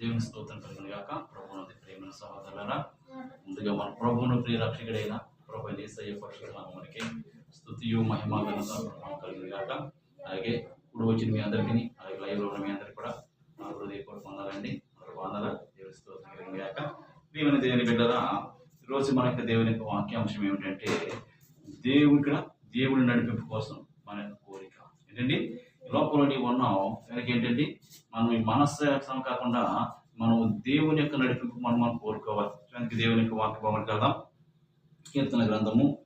దేవుని స్తోత్రం కలిగిన గాక. ప్రభువునందు ప్రేమ సహోదరులరా ముందుగా మన ప్రభువును ప్రియ రక్షకుడైన ప్రభు ఏసయ్య పరిశుద్ధ నామమునికి స్తుతియు మహిమ ఘనత కలిగిన గాక. అలాగే ఇప్పుడు వచ్చిన మీ అందరికీ అలాగే లైవ్లో ఉన్న మీ అందరికీ కూడా నా హృదయపూర్వక వందలండి మరి వందల దేవుని స్తోత్రం కలిగిన గాక. ప్రియమైన దేవుని బిడ్డరా ఈరోజు మన యొక్క దేవుని యొక్క వాక్యాంశం ఏమిటంటే దేవుడి దేవుని నడిపింపు కోసం మన యొక్క కోరిక. ఏంటండి? లోపల నీవు ఉన్నావు. కనుక ఏంటండి మనం ఈ మనస్సు కాకుండా మనం దేవుని యొక్క నడిపింపు మనం మనం కోరుకోవాలి. కనుక దేవుని యొక్క వాక్య భావన కదా కీర్తన గ్రంథము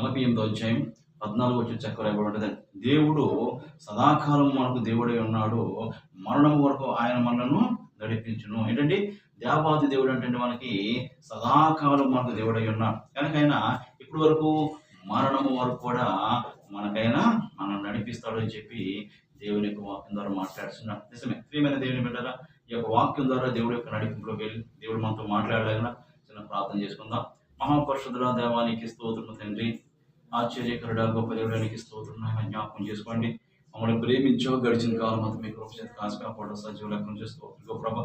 నలభై ఎనిమిదో అధ్యాయం పద్నాలుగు వచ్చి చక్కర ఉంటుంది దేవుడు సదాకాలం మనకు దేవుడై ఉన్నాడు. మరణం వరకు ఆయన మనలను నడిపించును. ఏంటండి? దేవాది దేవుడు అంటే మనకి సదాకాలం మనకు దేవుడై ఉన్నాడు. కనుకైనా ఇప్పటి వరకు మరణము వరకు కూడా మనకైనా మనం నడిపిస్తాడు అని చెప్పి దేవుని యొక్క వాక్యం ద్వారా మాట్లాడుతున్నాడు నిజమే ప్రియమైన దేవుని బిడ్డరా ఈ యొక్క వాక్యం ద్వారా దేవుడి యొక్క నడిపింపులోకి వెళ్ళి దేవుడు మనతో మాట్లాడలేక చిన్న ప్రార్థన చేసుకుందాం. మహాపరిషుధుల దేవానికి స్తోత్రము తండ్రి. ఆశ్చర్యకరుడ గొప్ప దేవుడానికి స్తోత్రం జ్ఞాపకం చేసుకోండి. మమ్మల్ని ప్రేమించో గడిచిన కాలం అంతా మీ కృప చేత కాసి కాపాడు సజీవ లెక్కను చేస్తూ ప్రభ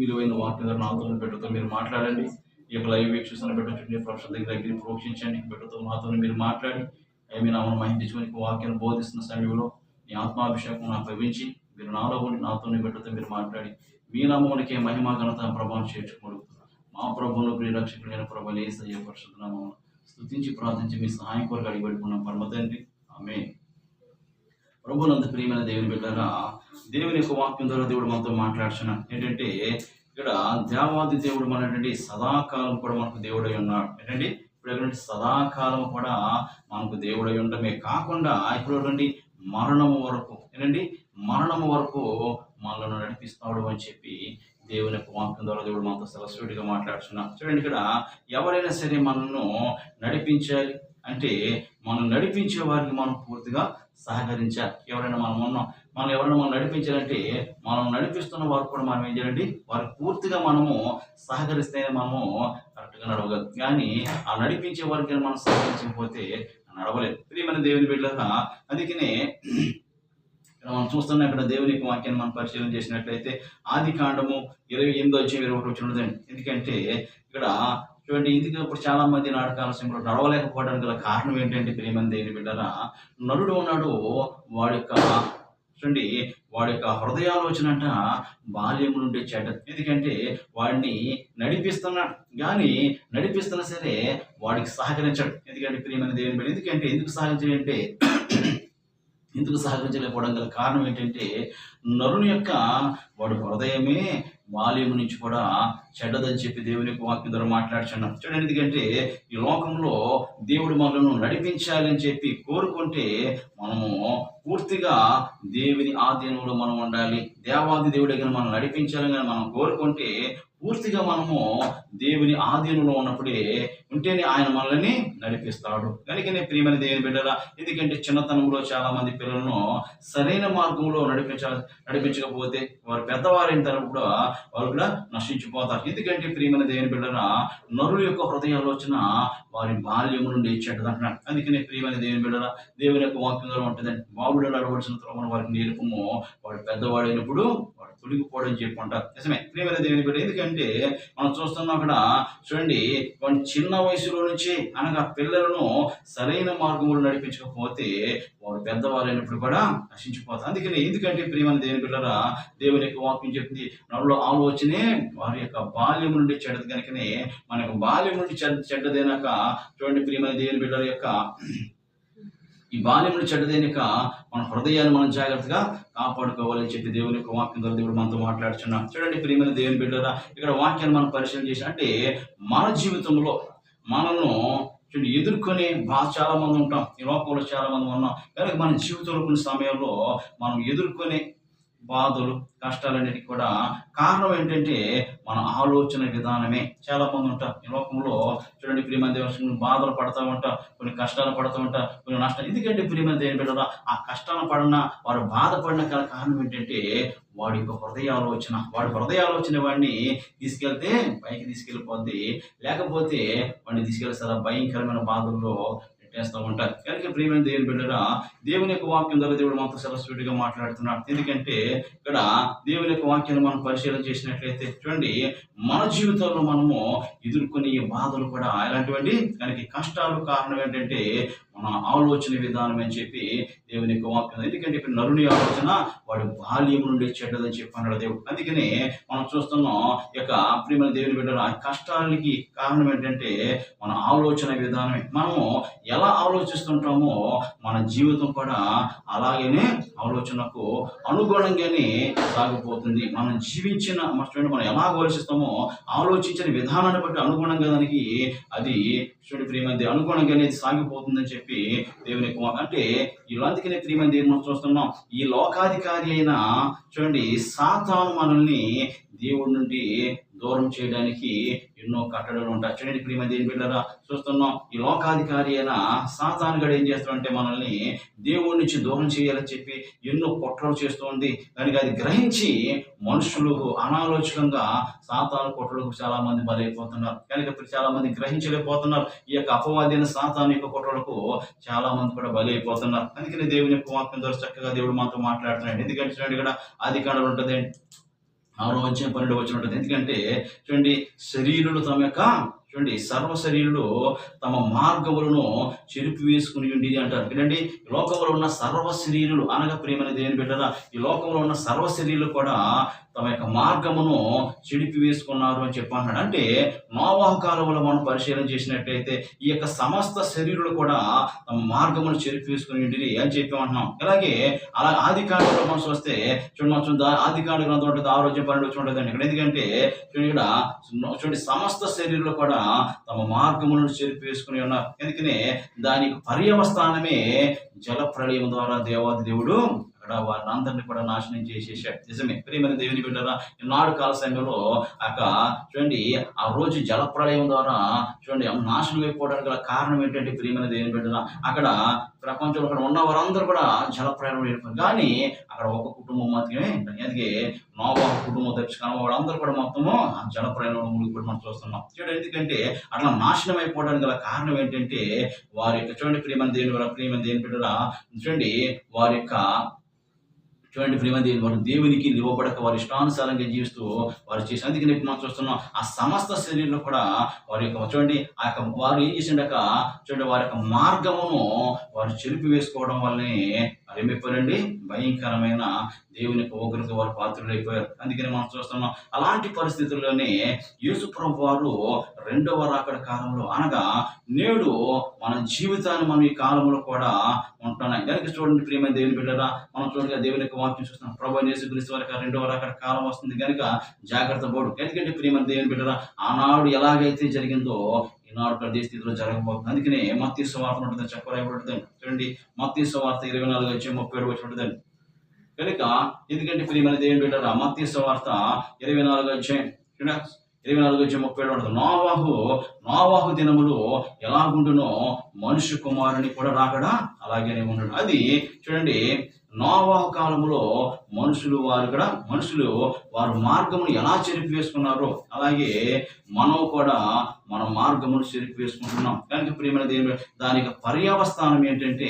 విలువైన వాక్యం ద్వారా నాతో పెట్టుతో మీరు మాట్లాడండి. ఈ యొక్క లైవ్ వీక్షిస్తున్న పెట్టండి ప్రొఫెసర్ దగ్గర దగ్గర ప్రోక్షించండి పెట్టుతో మాతో మీరు మాట్లాడి ఏమి నామను మహించుకొని వాక్యాన్ని బోధిస్తున్న సమయంలో నీ ఆత్మాభిషేకం నాకు లభించి మీరు నాలో ఉండి నాతో పెట్టుతో మీరు మాట్లాడి మీ నామమునికే మహిమ ఘనత ప్రభావం చేర్చుకోడు. మా ప్రభువును ప్రియరక్షకుడైన ప్రభు ఏసయ్య పరిశుద్ధ నామమును స్థుతించి ప్రార్థించి మీ సహాయం కొరకు అడిగి పెట్టుకున్నాం పరమ ఆమె ప్రభునంత ప్రియమైన దేవుని బిడ్డగా దేవుని యొక్క వాక్యం ద్వారా దేవుడు మనతో మాట్లాడుతున్నాను ఏంటంటే ఇక్కడ దేవాది దేవుడు మనటువంటి సదాకాలం కూడా మనకు దేవుడై ఉన్నాడు. ఏంటంటే ఇప్పుడు ఎటువంటి సదాకాలం కూడా మనకు దేవుడై ఉండమే కాకుండా ఇప్పుడు ఎటువంటి మరణము వరకు. ఏంటండి? మరణము వరకు మనల్ని నడిపిస్తాడు అని చెప్పి దేవుని యొక్క వాక్యం ద్వారా దేవుడు మనతో సరస్వతిగా మాట్లాడుతున్నాం చూడండి ఇక్కడ ఎవరైనా సరే మనల్ని నడిపించాలి అంటే మనం నడిపించే వారికి మనం పూర్తిగా సహకరించాలి. ఎవరైనా మనం ఉన్నాం మనం ఎవరైనా మనం నడిపించాలంటే మనం నడిపిస్తున్న వారు కూడా మనం ఏం చేయాలండి? వారికి పూర్తిగా మనము సహకరిస్తేనే మనము కరెక్ట్గా నడవగలం. కానీ ఆ నడిపించే వారికి మనం సహకరించకపోతే నడవలేదు. ప్రియమైన దేవుని బిడ్డగా అందుకనే మనం చూస్తున్న ఇక్కడ దేవుని యొక్క వాక్యాన్ని మనం పరిశీలన చేసినట్లయితే ఆది కాండము ఇరవై ఎనిమిదో వచ్చి ఇరవై ఒకటి వచ్చి ఉండదండి ఎందుకంటే ఇక్కడ చూడండి ఇందుకు ఇప్పుడు చాలా మంది నాటకాలు నడవలేకపోవడానికి గల కారణం ఏంటంటే ప్రియమైన దేవుని బిడ్డరా నరుడు ఉన్నాడు వాడి యొక్క చూడండి వాడి యొక్క హృదయాలోచన అంట బాల్యం నుండి చెడ్డ. ఎందుకంటే వాడిని నడిపిస్తున్నాడు. కానీ నడిపిస్తున్నా సరే వాడికి సహకరించడు. ఎందుకంటే ప్రియమైన దేవుని బిడ్డ ఎందుకంటే ఎందుకు సహకరించాడంటే ఎందుకు సహకరించలేకపోవడం గల కారణం ఏంటంటే నరుని యొక్క వాడి హృదయమే బాల్యం నుంచి కూడా చెడ్డదని చెప్పి దేవుని యొక్క వాక్యం ద్వారా మాట్లాడుచున్నాం. చూడండి ఎందుకంటే ఈ లోకంలో దేవుడు మనల్ని నడిపించాలని చెప్పి కోరుకుంటే మనము పూర్తిగా దేవుని ఆధీనంలో మనం ఉండాలి. దేవాది దేవుడి కానీ మనం నడిపించాలని కానీ మనం కోరుకుంటే పూర్తిగా మనము దేవుని ఆధీనంలో ఉన్నప్పుడే ఉంటేనే ఆయన మనల్ని నడిపిస్తాడు. కనుకనే ప్రియమైన దేవుని బిడ్డరా ఎందుకంటే చిన్నతనంలో చాలా మంది పిల్లలను సరైన మార్గంలో నడిపించాలి నడిపించకపోతే వారు పెద్దవారైన తర్వాత కూడా వారు కూడా నశించిపోతారు. ఎందుకంటే ప్రియమైన దేవుని బిడ్డరా నరుల యొక్క హృదయాలోచన వారి బాల్యం నుండి చెడ్డదంటున్నాడు అందుకనే ప్రియమైన దేవుని బిడ్డరా దేవుని యొక్క వాక్యం ద్వారా ఉంటుందండి బాబుడు అడవలసిన తర్వాత వారికి నేర్పము. వాడు పెద్దవాడైనప్పుడు వాడు తొలగిపోవడం చెప్పుకుంటారు. నిజమే ప్రియమైన దేవుని బిడ్డ ఎందుకంటే మనం చూస్తున్నాం అక్కడ చూడండి వాడి చిన్న వయసులో నుంచి అనగా పిల్లలను సరైన మార్గంలో నడిపించకపోతే వారు పెద్దవారైనప్పుడు కూడా నశించిపోతారు. అందుకని ఎందుకంటే ప్రియమైన దేవుని పిల్లరా దేవుని యొక్క వాక్యం చెప్తుంది నడులో ఆలోచనే వారి యొక్క బాల్యం నుండి చెడ్డది. కనుకనే మన బాల్యం నుండి చెడ్డ చూడండి ప్రియమైన దేవుని బిడ్డల యొక్క ఈ బాల్యములు చెడ్డదేనిక మన హృదయాన్ని మనం జాగ్రత్తగా కాపాడుకోవాలని చెప్పి దేవుని యొక్క వాక్యం ద్వారా దేవుడు మనతో మాట్లాడుచున్నాం చూడండి ప్రియమైన దేవుని బిడ్డరా ఇక్కడ వాక్యాన్ని మనం పరిశీలన చేసి అంటే మన జీవితంలో మనల్ని చూడండి ఎదుర్కొని బాగా చాలా మంది ఉంటాం. ఈ లోకంలో చాలా మంది ఉన్నాం. కనుక మన జీవితంలో కొన్ని సమయంలో మనం ఎదుర్కొనే బాధలు కష్టాలన్నిటికీ కూడా. కారణం ఏంటంటే మన ఆలోచన విధానమే. చాలా మంది ఉంటారు. ఈ లోకంలో చూడండి ప్రియమైన దేవస్థానం బాధలు పడతా ఉంటా కొన్ని కష్టాలు పడతా ఉంటా కొన్ని నష్టాలు. ఎందుకంటే ప్రియమైన దేని పెట్టారా ఆ కష్టాలు పడిన వారు బాధపడిన గల కారణం ఏంటంటే వాడి యొక్క హృదయ ఆలోచన. వాడి హృదయ ఆలోచన వాడిని తీసుకెళ్తే పైకి తీసుకెళ్ళిపోద్ది. లేకపోతే వాడిని తీసుకెళ్తే చాలా భయంకరమైన బాధల్లో పెట్టేస్తూ ఉంటారు. కనుక ప్రియమైన దేవుని బిడ్డరా దేవుని యొక్క వాక్యం ద్వారా దేవుడు మనతో సెలస్వీటిగా మాట్లాడుతున్నాడు. ఎందుకంటే ఇక్కడ దేవుని యొక్క వాక్యాన్ని మనం పరిశీలన చేసినట్లయితే చూడండి మన జీవితంలో మనము ఎదుర్కొనే బాధలు కూడా ఎలాంటివండి? కనుక కష్టాలు కారణం ఏంటంటే మన ఆలోచన విధానం అని చెప్పి దేవుని యొక్క వాక్యం ఎందుకంటే ఇప్పుడు నరుని ఆలోచన వాడు బాల్యం నుండి చెడ్డదని చెప్పి అన్నాడు దేవుడు. అందుకనే మనం చూస్తున్నాం ఈ యొక్క ప్రియమైన దేవుని బిడ్డలు ఆ కష్టాలకి కారణం ఏంటంటే మన ఆలోచన విధానమే. మనము ఎలా ఆలోచిస్తుంటామో మన జీవితం కూడా అలాగనే ఆలోచనకు అనుగుణంగానే సాగిపోతుంది. మనం జీవించిన మనం ఎలా ఆలోచిస్తామో ఆలోచించిన విధానాన్ని బట్టి అనుగుణంగా దానికి అది చూడండి ప్రియమంది అనుగుణంగా అనేది సాగిపోతుందని చెప్పి దేవుని యొక్క అంటే ఇలాంటికనే ప్రియమంది మనం చూస్తున్నాం? ఈ లోకాధికారి అయిన చూడండి సాతాను మనల్ని దేవుడి నుండి దూరం చేయడానికి ఎన్నో కట్టడలు ఉంటాయి. చూడండి ప్రియమ దేని బిడ్డరా చూస్తున్నాం. ఈ లోకాధికారి అయిన సాతాను గడు ఏం చేస్తాడంటే మనల్ని దేవుడి నుంచి దూరం చేయాలని చెప్పి ఎన్నో కుట్రలు చేస్తుంది. కనుక అది గ్రహించి మనుషులు అనాలోచకంగా సాతాను కుట్రలకు చాలా మంది బలైపోతున్నారు. కనుక చాలా మంది గ్రహించలేకపోతున్నారు. ఈ యొక్క అపవాదైన సాతాను యొక్క కుట్రలకు చాలా మంది కూడా బలైపోతున్నారు. అందుకని దేవుని యొక్క వాక్యం ద్వారా చక్కగా దేవుడు మాతో మాట్లాడుతున్నాడు. ఎందుకంటే ఇక్కడ ఆది ఉంటుంది ఆరో వచ్చిన పన్నెండు వచ్చిన ఉంటుంది. ఎందుకంటే చూడండి శరీరులు తమ యొక్క చూడండి సర్వ శరీరులు తమ మార్గములను చెరిపి వేసుకుని ఉండి అంటారు. ఎందుకంటే ఈ లోకంలో ఉన్న సర్వ శరీరులు అనగా ప్రేమని దేని బిడ్డరా ఈ లోకంలో ఉన్న సర్వ శరీరులు కూడా తమ యొక్క మార్గమును చెడిపి వేసుకున్నారు అని చెప్పి అంటే నోవాహ కాలంలో మనం పరిశీలన చేసినట్టయితే ఈ యొక్క సమస్త శరీరులు కూడా తమ మార్గమును చెరిపి వేసుకుని ఉండిరి అని చెప్పి అంటున్నాం అలాగే అలా ఆది కాండంలో మనం చూస్తే చూడండి చూద్దాం ఆది కాండ గ్రంథం ఉంటుంది ఆరోగ్యం పన్నెండు వచ్చి ఇక్కడ ఎందుకంటే చూడండి ఇక్కడ చూడండి సమస్త శరీరులు కూడా తమ మార్గములను చెరిపి ఉన్నారు. ఎందుకనే దానికి పర్యవస్థానమే జల ప్రళయం ద్వారా దేవాది దేవుడు అక్కడ వారిని అందరినీ కూడా నాశనం చేసేసాడు నిజమే. ప్రియమైన దేవుని బిడ్డరా నాడు కాల సమయంలో అక్క చూడండి ఆ రోజు జలప్రళయం ద్వారా చూడండి నాశనం అయిపోవడానికి గల కారణం ఏంటంటే ప్రియమైన దేవుని బిడ్డరా అక్కడ ప్రపంచంలో అక్కడ ఉన్న వారందరూ కూడా జలప్రయాణం ప్రయాణం కానీ అక్కడ ఒక కుటుంబం మాత్రమే అందుకే నోవా కుటుంబం తెచ్చుకున్న వాళ్ళందరూ కూడా మొత్తము ఆ జల ప్రయాణంలో మునిగిపోయి మనం చూస్తున్నాం. చూడండి ఎందుకంటే అట్లా నాశనం అయిపోవడానికి గల కారణం ఏంటంటే వారి యొక్క చూడండి ప్రియమైన దేవుని ప్రియమైన దేవుని బిడ్డరా చూడండి వారి యొక్క చూడండి ప్రియమైన వారు దేవునికి నివ్వబడక వారి ఇష్టానుసారంగా జీవిస్తూ వారు చేసి అందుకే నేను మనం చూస్తున్నాం. ఆ సమస్త శరీరంలో కూడా వారి యొక్క చూడండి ఆ యొక్క వారు ఏం చేసిండక చూడండి వారి యొక్క మార్గమును వారు చెరిపి వేసుకోవడం వల్లనే వారు భయంకరమైన దేవుని యొక్క ఉగ్రత వారు పాత్రులు అయిపోయారు అందుకని మనం చూస్తున్నాం అలాంటి పరిస్థితుల్లోనే యూసుప్రభు వారు రెండవ రాకడ కాలంలో అనగా నేడు మన జీవితాన్ని మనం ఈ కాలంలో కూడా ఉంటున్నాం. కనుక చూడండి ప్రియమైన దేవుని బిడ్డరా మనం చూడగా దేవుని యొక్క వాక్యం చూస్తున్నాం. ప్రభు యేసు క్రీస్తు వారికి రెండవ రాకడ కాలం వస్తుంది కనుక జాగ్రత్త పోడు. ఎందుకంటే ప్రియమైన దేవుని బిడ్డరా ఆనాడు ఎలాగైతే జరిగిందో ఈనాడు అదే స్థితిలో జరగబోతుంది. అందుకనే మత్తి సువార్త ఉంటుంది చెప్పరాయబడుతుంది చూడండి మత్తి సువార్త ఇరవై నాలుగు వచ్చి ముప్పై ఏడు వచ్చి ఉంటుంది కనుక ఎందుకంటే ప్రియమైన దేవుని బిడ్డరా మత్తి సువార్త ఇరవై నాలుగు వచ్చే ఇరవై నాలుగు వచ్చే ముప్పై ఏడు ఉంటుంది. నోవాహు నోవాహు దినములు ఎలాగుండునో మనుష్య కుమారుని కూడా రాకడా? అలాగనే ఉండడు అది చూడండి నోవాహు కాలంలో మనుషులు వారు కూడా మనుషులు వారు మార్గమును ఎలా చెరిపివేసుకున్నారో అలాగే మనం కూడా మన మార్గమును చెరిపి వేసుకుంటున్నాం కనుక ప్రియమైన దేవుడు దానికి పర్యావస్థానం ఏంటంటే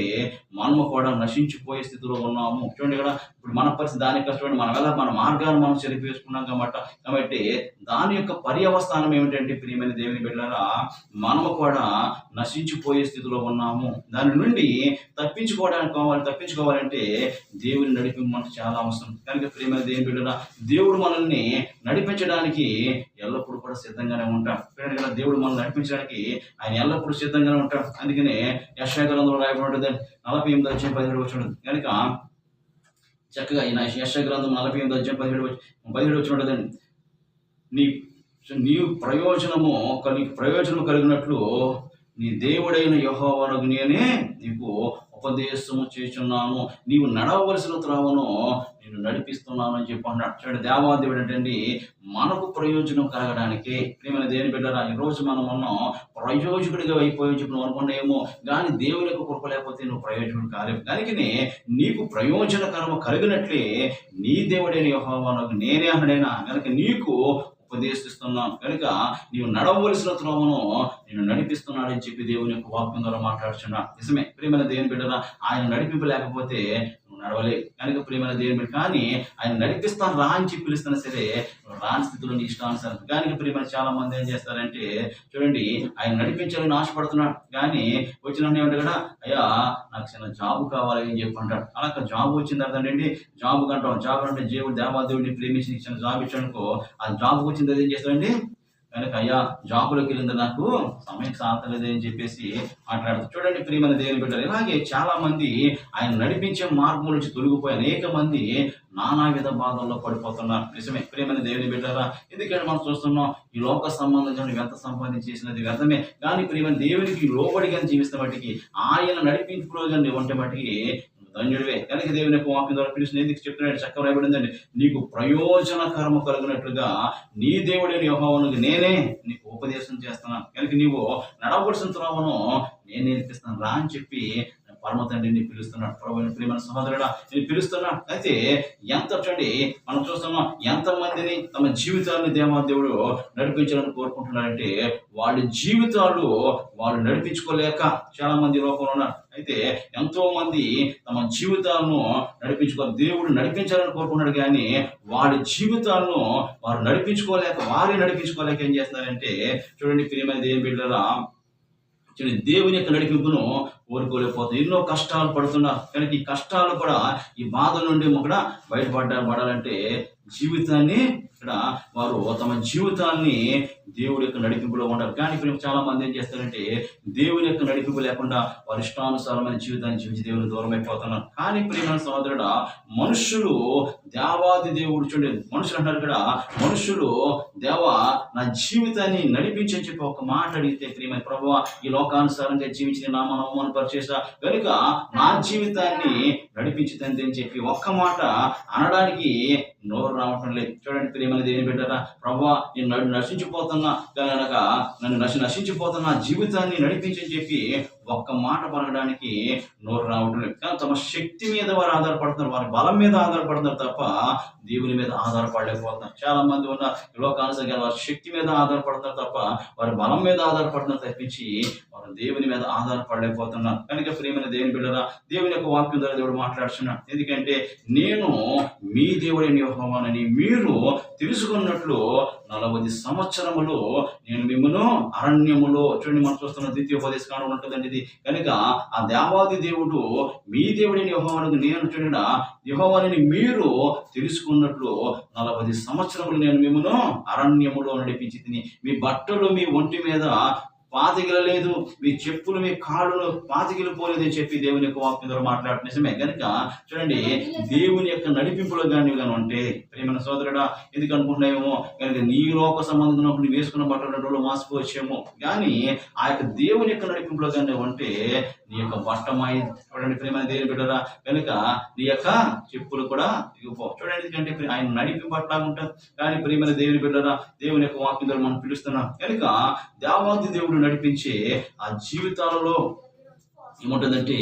మనము కూడా నశించిపోయే స్థితిలో ఉన్నాము. చూడండి ఇక్కడ ఇప్పుడు మన పరిస్థితి దానికి చూడండి మనం వల్ల మన మార్గాన్ని మనం చెరిపి వేసుకున్నాం కాబట్టి కాబట్టి దాని యొక్క పర్యావస్థానం ఏమిటంటే ప్రియమైన దేవుని బిడ్డలారా మనము కూడా నశించిపోయే స్థితిలో ఉన్నాము. దాని నుండి తప్పించుకోవడానికి కావాలి తప్పించుకోవాలంటే దేవుని నడిపి మనకు చాలా అవసరం. కనుక ప్రియమైన దేవుని బిడ్డరా దేవుడు మనల్ని నడిపించడానికి ఎల్లప్పుడూ కూడా సిద్ధంగానే ఉంటాం. కదా దేవుడు మనల్ని నడిపించడానికి ఆయన ఎల్లప్పుడూ సిద్ధంగానే ఉంటాం. అందుకనే యశాగ్రంథంలో రాయబడి నలభై ఎనిమిది వచ్చే పదిహేడు వచ్చి కనుక చక్కగా ఈయన యశాగ్రంథం నలభై ఎనిమిది వచ్చిన పదిహేడు వచ్చి పదిహేడు వచ్చి ఉంటుందండి నీ నీవు ప్రయోజనము కలిగి ప్రయోజనం కలిగినట్లు నీ దేవుడైన యహోవరకు నేనే నీకు ఉపదేశము చేస్తున్నాను నీవు నడవలసిన త్రావను నేను నడిపిస్తున్నాను అని చెప్పి అన్నాడు చూడండి దేవాదేవుడు ఏంటండి మనకు ప్రయోజనం కలగడానికి. ప్రియమైన దేని బిడ్డరా ఈరోజు రోజు మనం ఉన్నాం. ప్రయోజకుడిగా అయిపోయి చెప్పి నువ్వు అనుకున్నాయేమో కానీ దేవుని యొక్క కృప లేకపోతే నువ్వు ప్రయోజకుడు కాలేవు. దానికినే నీకు ప్రయోజనకరము కలిగినట్లే నీ దేవుడైన యెహోవానకు నేనే అన్నాడైనా? కనుక నీకు ఉపదేశిస్తున్నాం. కనుక నీవు నడవలసిన త్రోవను నేను నడిపిస్తున్నాడని చెప్పి దేవుని యొక్క వాక్యం ద్వారా మాట్లాడుచున్నా నిజమే. ప్రేమైన దేవుని బిడ్డరా ఆయన నడిపింపు లేకపోతే నువ్వు నడవలే కనుక ప్రేమైన దేవుడు కానీ ఆయన నడిపిస్తాను రా అని చెప్పి పిలుస్తున్నా సరే రాని స్థితిలో నీ ఇష్టానుసారం. కానీ ప్రేమ చాలా మంది ఏం చేస్తారంటే చూడండి ఆయన నడిపించాలని ఆశపడుతున్నాడు. కానీ వచ్చిన ఏమంటే కదా అయ్యా నాకు చిన్న జాబ్ కావాలి అని చెప్పి అంటాడు. అలా జాబ్ వచ్చింది అర్థండి జాబ్ కంటాం. జాబ్ అంటే దేవుడు దేవాదేవుడిని ప్రేమించి చిన్న జాబ్ ఇచ్చానుకో ఆ జాబ్ వచ్చింది ఏం చేస్తాడండి కనుక అయ్యా జాబులోకి వెళ్ళింది నాకు సమయం సాధలేదు అని చెప్పేసి మాట్లాడుతూ చూడండి ప్రియమైన దేవుని బిడ్డలు ఇలాగే చాలా మంది ఆయన నడిపించే మార్గం నుంచి తొలగిపోయి అనేక మంది నానా విధ బాధల్లో పడిపోతున్నారు. నిజమే ప్రియమైన దేవుని బిడ్డారా ఎందుకంటే మనం చూస్తున్నాం ఈ లోక సంబంధించిన వ్యర్థ సంబంధించి చేసినది వ్యర్థమే. కానీ ప్రియమైన దేవునికి లోబడిగా జీవిస్తున్న బట్టికి ఆయన నడిపింపులో ఉంటే మట్టికి ధన్యుడివే. కనుక దేవుని యొక్క వాక్యం ద్వారా పిలిచిన ఎందుకు చెప్తున్నాడు? చక్కగా రాయబడిందండి. నీకు ప్రయోజనకరము కలిగినట్లుగా నీ దేవుడైన యెహోవాను నేనే నీకు ఉపదేశం చేస్తున్నాను. కనుక నీవు నడవలసిన త్రోవను నేను నేర్పిస్తాను. రా అని చెప్పి పరమ తండ్రిని పిలుస్తున్నాడు. ప్రభు ప్రియమైన సహోదరుడా నేను పిలుస్తున్నాడు అయితే ఎంత చూడండి మనం చూస్తున్నాం ఎంత మందిని తమ జీవితాలను దేవాదేవుడు నడిపించాలని కోరుకుంటున్నారంటే వాళ్ళ జీవితాలు వాళ్ళు నడిపించుకోలేక చాలా మంది లోకంలో ఉన్నారు. అయితే ఎంతో మంది తమ జీవితాలను నడిపించుకో దేవుడు నడిపించాలని కోరుకున్నాడు కానీ వాడి జీవితాలను వారు నడిపించుకోలేక వారే నడిపించుకోలేక ఏం చేస్తున్నారంటే చూడండి ప్రియమైన దేవుని బిడ్డరా చూడండి దేవుని యొక్క నడిపింపును కోరుకోలేకపోతుంది. ఎన్నో కష్టాలు పడుతున్నారు కనుక ఈ కష్టాలు కూడా ఈ బాధ నుండి కూడా బయటపడ్డ పడాలంటే జీవితాన్ని ఇక్కడ వారు తమ జీవితాన్ని దేవుడి యొక్క నడిపింపులో ఉంటారు. కానీ ఇప్పుడు చాలా మంది ఏం చేస్తారంటే దేవుని యొక్క నడిపింపు లేకుండా వారి ఇష్టానుసారమైన జీవితాన్ని జీవించి దేవుని దూరం అయిపోతున్నారు. కానీ ప్రియమైన సహోదరుడ మనుషులు దేవాది దేవుడు చూడండి. మనుషులు అంటారు ఇక్కడ మనుషులు దేవ నా జీవితాన్ని నడిపించని చెప్పి ఒక మాట అడిగితే ప్రియమైన ప్రభు ఈ లోకానుసారంగా జీవించిన నా మనవమాను పరిచేసా కనుక నా జీవితాన్ని నడిపించి అని చెప్పి ఒక్క మాట అనడానికి నోరు రావటం లేదు. చూడండి ప్రేమని దేని బిడ్డరా ప్రభా నేను నశించిపోతున్నా కనుక నన్ను నశి నశించిపోతున్నా జీవితాన్ని నడిపించని చెప్పి ఒక్క మాట పలకడానికి నోరు రావటం లేదు. కానీ తమ శక్తి మీద వారు ఆధారపడుతున్నారు. వారి బలం మీద ఆధారపడుతున్నారు తప్ప దేవుని మీద ఆధారపడలేకపోతున్నారు. చాలా మంది ఉన్న లోకానుసరిగా వారి శక్తి మీద ఆధారపడుతున్నారు తప్ప వారి బలం మీద ఆధారపడుతున్నారు తప్పించి వారు దేవుని మీద ఆధారపడలేకపోతున్నారు. కనుక ప్రియమైన దేవుని బిడ్డరా దేవుని యొక్క వాక్యం ద్వారా దేవుడు మాట్లాడుతున్నాడు ఎందుకంటే నేను మీ దేవుడైన యహోవానని మీరు తెలుసుకున్నట్లు నలభై సంవత్సరములు నేను మిమ్మను అరణ్యములో చూడండి మనం చూస్తున్న ద్వితీయోపదేశ కాలం ఉంటుందండి ఇది. కనుక ఆ దేవాది దేవుడు మీ దేవుడైన యహోవానికి నేను చూడడా యెహోవాని మీరు తెలుసుకున్నట్లు నలభై సంవత్సరములు నేను మిమ్మను అరణ్యములో నడిపించి మీ బట్టలు మీ ఒంటి మీద పాతికిలలేదు మీ చెప్పులు మీ కాళ్ళు పాతికిలిపోలేదు అని చెప్పి దేవుని యొక్క వాక్యం ద్వారా మాట్లాడటం నిజమే. కనుక చూడండి దేవుని యొక్క నడిపింపులో కానీ కానీ ఉంటే ప్రేమైన సోదరుడా ఎందుకు అనుకుంటున్నాయేమో కనుక నీ లోక సంబంధం నువ్వు వేసుకున్న బట్టలు రెండు రోజులు మాసిపోవచ్చేమో. కానీ ఆ యొక్క దేవుని యొక్క నడిపింపులో కానీ ఉంటే నీ యొక్క బట్టమాయి చూడండి ప్రేమైన దేవుని బిడ్డరా కనుక నీ యొక్క చెప్పులు కూడా దిగిపో చూడండి ఎందుకంటే ఆయన నడిపి పట్ల ఉంటుంది కానీ ప్రేమైన దేవుని బిడ్డరా దేవుని యొక్క వాక్యం ద్వారా మనం పిలుస్తున్నాం. కనుక దేవాది దేవుడు నడిపించే ఆ జీవితాలలో ఏముంటుందంటే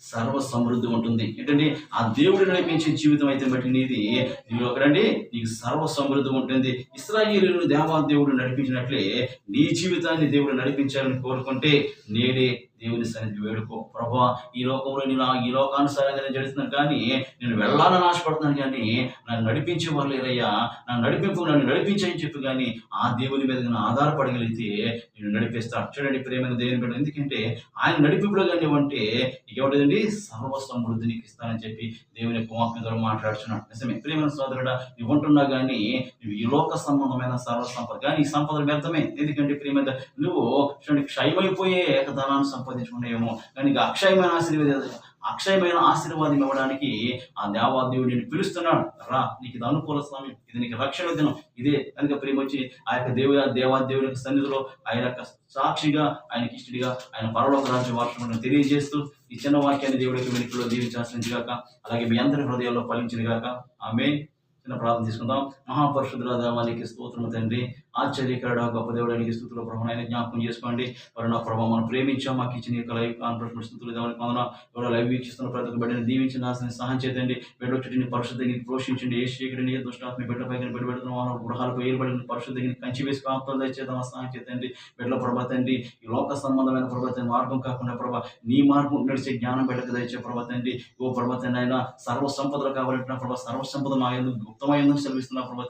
సర్వ సమృద్ధి ఉంటుంది. ఏంటంటే ఆ దేవుడు నడిపించే జీవితం అయితే బట్టి నీది. నీవు ఒకరండి నీకు సర్వ సమృద్ధి ఉంటుంది. ఇస్రాయేలీలను దేవా దేవుడు నడిపించినట్లే నీ జీవితాన్ని దేవుడు నడిపించాలని కోరుకుంటే నేడే దేవుని సన్నిధి వేడుకో. ప్రభా ఈ లోకంలో నేను ఈ లోకానుసారంగా నేను జరుగుతున్నాను కానీ నేను వెళ్ళాలని ఆశపడుతున్నాను కానీ నన్ను నడిపించే వాళ్ళు లేరయ్యా నన్ను నడిపింపు నన్ను నడిపించని చెప్పి కానీ ఆ దేవుని మీద నేను ఆధారపడగలిగితే నేను నడిపిస్తాను. చూడండి ప్రేమైన దేవుని పెట్టడం ఎందుకంటే ఆయన నడిపింపులో కానీ అంటే ఏమిటండి సర్వ సమృద్ధి నీకు ఇస్తానని చెప్పి దేవుని యొక్క వాక్యం ద్వారా మాట్లాడుతున్నాడు. నిజమే. ప్రేమైన సోదరుడా నువ్వు ఉంటున్నా కానీ నువ్వు ఈ లోక సంబంధమైన సర్వ సంపద కానీ ఈ సంపద వ్యర్థమే. ఎందుకంటే ప్రేమ నువ్వు చూడండి క్షయమైపోయే ఏకధనాన్ని సంపాదించుకునేమో కానీ ఇక అక్షయమైన ఆశీర్వాదం అక్షయమైన ఆశీర్వాదం ఇవ్వడానికి ఆ దేవాదేవుడు నేను పిలుస్తున్నాడు. రా నీకు ఇది అనుకూల స్వామి ఇది నీకు రక్షణ దినం. ఇదే కనుక ప్రేమ వచ్చి ఆ యొక్క దేవ దేవాదేవుడి యొక్క సన్నిధిలో ఆయన యొక్క సాక్షిగా ఆయనకి ఇష్టడిగా ఆయన పరలోక రాజ్య వార్షికం తెలియజేస్తూ ఈ చిన్న వాక్యాన్ని దేవుడి యొక్క వెనుకలో దీవించాల్సింది గాక అలాగే మీ అందరి హృదయాల్లో ఫలించింది గాక ఆమె చిన్న ప్రార్థన తీసుకుందాం. మహాపరుషుద్ర దేవానికి స్తోత్రము తండ్రి. ఆశ్చర్యకరడ గొప్ప దేవుడానికి స్థుతుల ప్రభు ఆయన జ్ఞాపకం చేసుకోండి. మరి నా ప్రభావ మనం ప్రేమించాం మాకు ఇచ్చిన యొక్క లైవ్ కాన్ఫరెన్స్ స్థుతులు దేవునికి వందన ఎవరో లైవ్ వీక్షిస్తున్న ప్రతి ఒక్క బిడ్డని దీవించి నాశనం సహాయం చేయండి. బిడ్డ చుట్టూ పరిశుద్ధిని పోషించండి. ఏ శీకరిని ఏ దుష్టాత్మ బిడ్డ పైకి బిడ్డ పెడుతున్న గృహాలకు ఏర్పడిన పరిశుద్ధిని కంచి వేసి కాపుతాలు దయచేద్దాం సహాయం చేయండి. బిడ్డల ప్రభా ఈ లోక సంబంధమైన ప్రభాతం మార్గం కాకుండా ప్రభా నీ మార్గం నడిచే జ్ఞానం బిడ్డకు దయచే ప్రభా ఓ ప్రభా తండ్రి ఆయన సర్వ సంపదలు కావాలంటున్న ప్రభా సర్వ సంపద మా ఎందుకు గుప్తమైందని సెలవిస్తున్న ప్రభా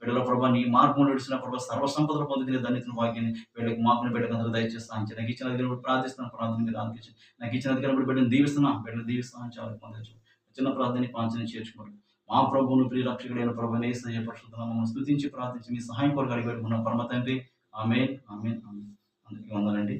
బిడ్డల ప్రభా నీ మార్గం నడిచిన ప్రభా సర్వ సంపదలు పొందుకునే ధన్యతను వాక్యాన్ని వీళ్ళకి మాకుని బిడ్డకు అందరూ దయచేసి నాకు ఇచ్చిన అధికారులు ప్రార్థిస్తున్నాను ప్రార్థన మీద ఆలోచించి నాకు ఇచ్చిన అధికారులు బిడ్డను దీవిస్తున్నా. బిడ్డను దీవిస్తాను చాలా పొందొచ్చు చిన్న ప్రార్థన పాంచని చేర్చుకోండి. మా ప్రభువును ప్రియ రక్షకుడైన ప్రభు నేసయ్య పరిశుద్ధ నామమును స్తుతించి ప్రార్థించి మీ సహాయం కొరకు అడిగి పెట్టుకున్న పరమ తండ్రి. ఆమె ఆమె ఆమె అందుకే వందనండి